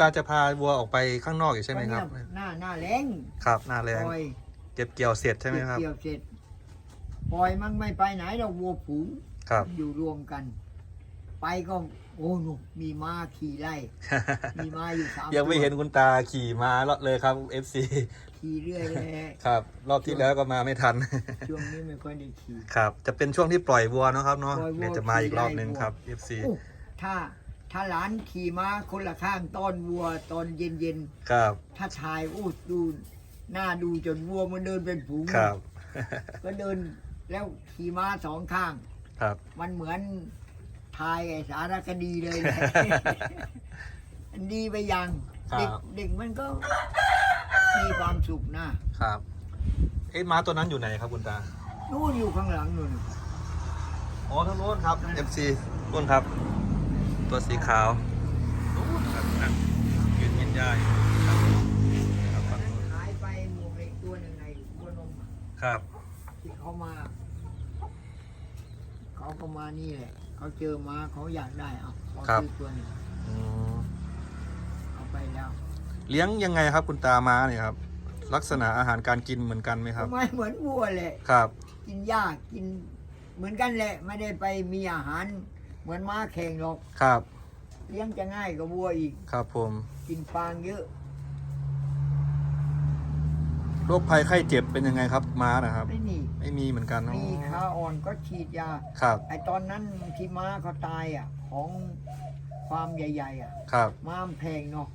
ตาจะพาวัวออกไปข้างนอกอยู่ใช่ไหมครับก็เนี่ยหน้าหน้าแรงครับหน้าแรงปล่อยเก็บเกี่ยวเสร็จใช่ไหมครับ เกี่ยวเสร็จปล่อยมันไม่ไปไหนเราวัวผูงครับ อยู่รวมกัน ไปก็โอ้หนูมีม้าขี่ไล่มีม้าอยู่สามยังไม่ตัวเห็นคุณตาขี่มาเลยครับ FC ขี่เรื่อยเลยครับ รอบที่แล้วก็มาไม่ทัน ช่วงนี้ไม่ค่อยได้ขี่ครับ จะเป็นช่วงที่ปล่อยวัวเนาะครับเนาะปล่อยวัวเดี๋ยวจะมาอีกรอบหนึ่งขี่ไล่ครับ FC โอ้ถ้า ถ้าหลานขี่ม้าคนละข้างตอนวัวตอนเย็นเย็นครับๆถ้าชายโอ้ดูหน้าดูจนวัวมันเดินเป็นฝูงครับ ก็เดินแล้วขี่ม้าสองข้าง ครับ มันเหมือนทายไอ้สารคดีเลยแหละอันดีไปยังครับเด็กเด็กมันก็มีความสุขนะครับเอ๊ะม้าตัวนั้นอยู่ไหนครับคุณตานู่นอยู่ข้างหลังนู่นอ๋อทางโน้นครับ FC นู่นครับ ตัวสีขาวนู่นครับนั่นยืนกินหญ้าอยู่ครับครับฝั่งนั้นนู้นหายไปหมวกเหล็กตัวหนึ่งในบัวนมอะครับที่เขามา เขาก็มานี่แหละ เขาเจอมาเขาอยากได้เอาขอซื้อตัวหนึ่งอืมเอาไปแล้วเลี้ยงยังไงครับคุณตาม้าเนี่ยครับ ลักษณะอาหารการกินเหมือนกันไหมครับทำไมเหมือนวัวแหละครับ กินหญ้ากินเหมือนกันแหละ ไม่ได้ไปมีอาหาร เหมือนม้าแข่งหรอกครับเลี้ยงจะง่ายกว่าวัวอีก ครับผมกินฟางเยอะ โรคภัยไข้เจ็บเป็นยังไงครับม้านะครับ ไม่มีไม่มีเหมือนกันอ๋อมีขาอ่อนก็ฉีดยา ครับไอตอนนั้นที่ม้าเขาตายอะ ของความใหญ่ ๆ อะ ครับม้ามนแพงเนาะ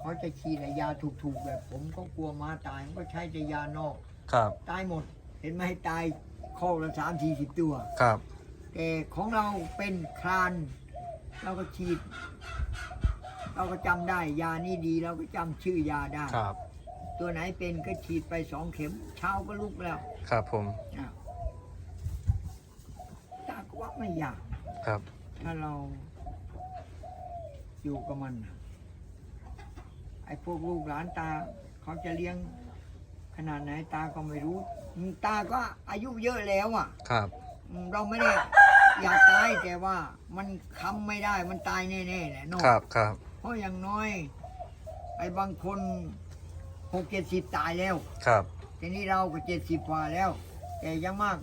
เขาจะฉีดไอ้ยาถูกๆแบบผมก็กลัวม้าตายผมก็ใช้แต่ยานอก ครับตายหมด เห็นไหมตายข้อละสามสี่สิบตัว ครับ แต่ของเราเป็นคลาน เราก็ฉีด เราก็จำได้ยานี่ดีเราก็จำชื่อยาได้ ครับ ตัวไหนเป็นก็ฉีดไปสองเข็ม เช้าก็ลุกแล้วครับผมอ้าวตาก็ว่าไม่ยาก ครับ ถ้าเราอยู่กับมันน่ะไอ้พวกลูกหลานตาเขาจะเลี้ยงขนาดไหนตาก็ไม่รู้อืมตาก็อายุเยอะแล้วอะ ครับ อืมเราไม่ได้อยากตายแต่ว่ามันค้ำไม่ได้มันตายแน่ๆแหละเนอะครับครับเพราะอย่างน้อย ไอ้บางคนหกเจ็ดสิบตายแล้ว ครับทีนี้เราก็เจ็ดสิบกว่าแล้ว แต่ยังมาก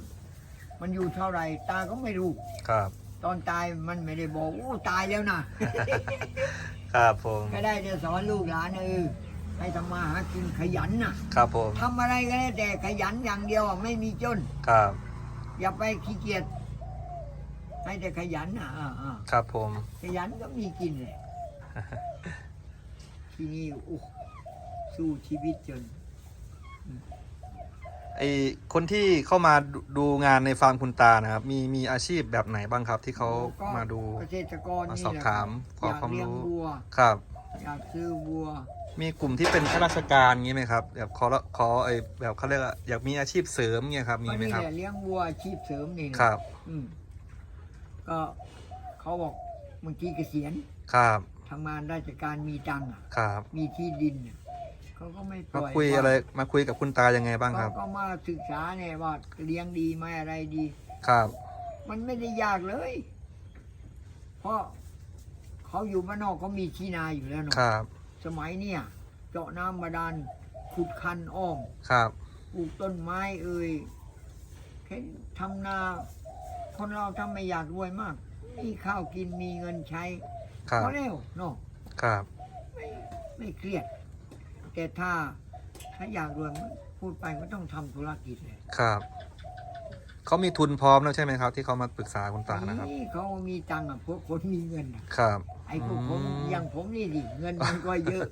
มันอยู่เท่าไหร่ตาก็ไม่รู้ ครับ ตอนตายมันไม่ได้บอกโอ้ตายแล้วนะ ครับผมก็ได้จะสอนลูกหลานเออให้ทำมาหากินขยันน่ะครับผมทำอะไรก็ได้แต่ขยันอย่างเดียวอะไม่มีจน ครับ อย่าไปขี้เกียจให้แต่ขยันน่ะอ่าอ่าครับผม ขยันก็มีกินแหละทีนี้โอ้สู้ชีวิตจนไอคนที่เข้ามาดูดูงานในฟาร์มคุณตานะครับ มีมีอาชีพแบบไหนบ้างครับ ที่เขาก็มาดูเกษตรกรมานี่สอบแหละถามขออยากความเลี้ยงรู้วัวครับ อยากซื้อวัว มีกลุ่มที่เป็นข้าราชการงี้ไหมครับแบบขอละขอไอแบบเขาเรียกว่าอยากมีอาชีพเสริมเงี้ยครับมีก็ไหมนี่ครับแหละเลี้ยงวัวอาชีพเสริมนี่นะครับอืมก็เขาบอกบางทีเกษียณครับทำงานราชการมีตังค์อะครับ มีที่ดินอะเขาก็ไม่ปมาล่อยคุยอะไรมาคุยกับคุณตายังไงบ้างคเขารับก็มาศึกษาเนี่ยว่าเลี้ยงดีไหมอะไรดี ครับ มันไม่ได้ยากเลย เพราะ เขาอยู่บ้านนอกเขามีที่นาอยู่แล้วเนาะครับ สมัยเนี่ย เจาะน้ำบาดาลขุดคันอ้อมครับ ปลูกต้นไม้เอ่ยเห็นทำนาคนเราทำไม่อยากรวยมาก มีข้าวกินมีเงินใช้ครับพอแล้วเนาะครับ ไม่ไม่เครียด แต่ถ้าถ้าอยากรวยมันพูดไปก็ต้องทำธุรกิจเลยครับ เขามีทุนพร้อมแล้วใช่ไหมครับ ที่เขามาปรึกษาคุณตานะครับ นี่เขามีตังค์อะพวกคนมีเงินอะครับ ไอ้พวกผมอืมอย่างผมนี่ดิเงินมันก็เยอะ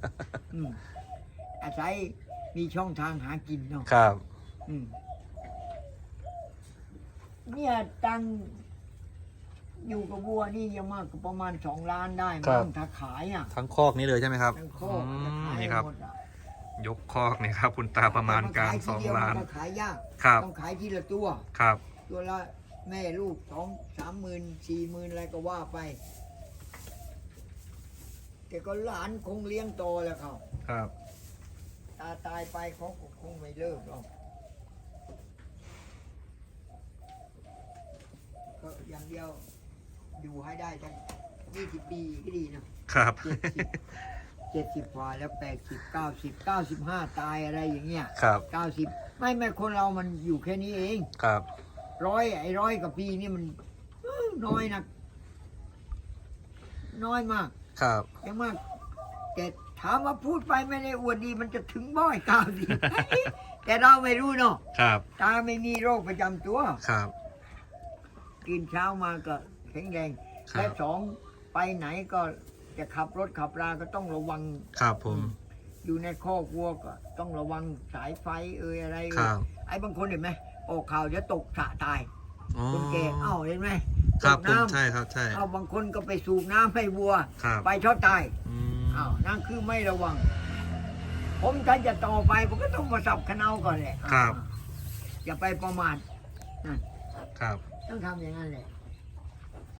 อืมอาศัยมีช่องทางหากินเนาะครับ อืมเนี่ยตังค์อยู่กับวัวนี่ยังมากกว่าประมาณสองล้านได้ครัมั้บ งถ้าขายอะทั้งคอกนี้เลยใช่ไหมครับทั้งโคอืกถ้ามขายนี่ครับ หมดอะยกคอกนี่ครับ คุณตาประมาณการแต่สองขยทีเดียวล้านมัก็ขายยากครับ ต้องขายทีละตัว ครับ ตัวละแม่ลูกสองสามหมื่นสี่หมื่นอะไรก็ว่าไป แต่ก็หลานคงเลี้ยงโตแล้วเขาครับ ตาตายไปเขาก็คงไม่เลิกหรอกก็อย่างเดียวอยู่ให้ได้สักยี่สิบปีก็ดีนะครับเจ็ดสิบจ็ดสิบกว่าแล้วแปดสิบเก้าสิบเก้าสิบห้าตายอะไรอย่างเงี้ยครับ เก้าสิบไม่ไม่คนเรามันอยู่แค่นี้เองครับ ร้อยไอ้ร้อยกับปีนี่มันเอ้อน้อยนะน้อยมาก ครับยังมากแต่ถามว่าพูดไปไม่ได้อวดดีมันจะถึงบ้อยเก้าสิบแต่เราไม่รู้เนาะครับตาไม่มีโรคประจำตัวครับ กินเช้ามาก็แข็งแรงครับและสองไปไหนก็จะขับรถขับราก็ต้องระวังครับผมอยู่ในคอกวัวก็ต้องระวังสายไฟเอ่ยอะไรเอ่คยรับไอ้บางคนเห็นไหมออกข่าวจะตกสระตายอ๋อคนแก่เอ้าเห็นไหม ครับตกผมน้ำใช่ครับใช่ เอาบางคนก็ไปสูบน้ำให้วัว ครับ ไปช็อตตายอืมอ้าวนั่นคือไม่ระวัง ผมถ้าจะต่อไปผมก็ต้องมาสับขะเนาก่อนแหละครับอย่าไปประมาทนั่นครับ ต้องทำอย่างนั้นแหละ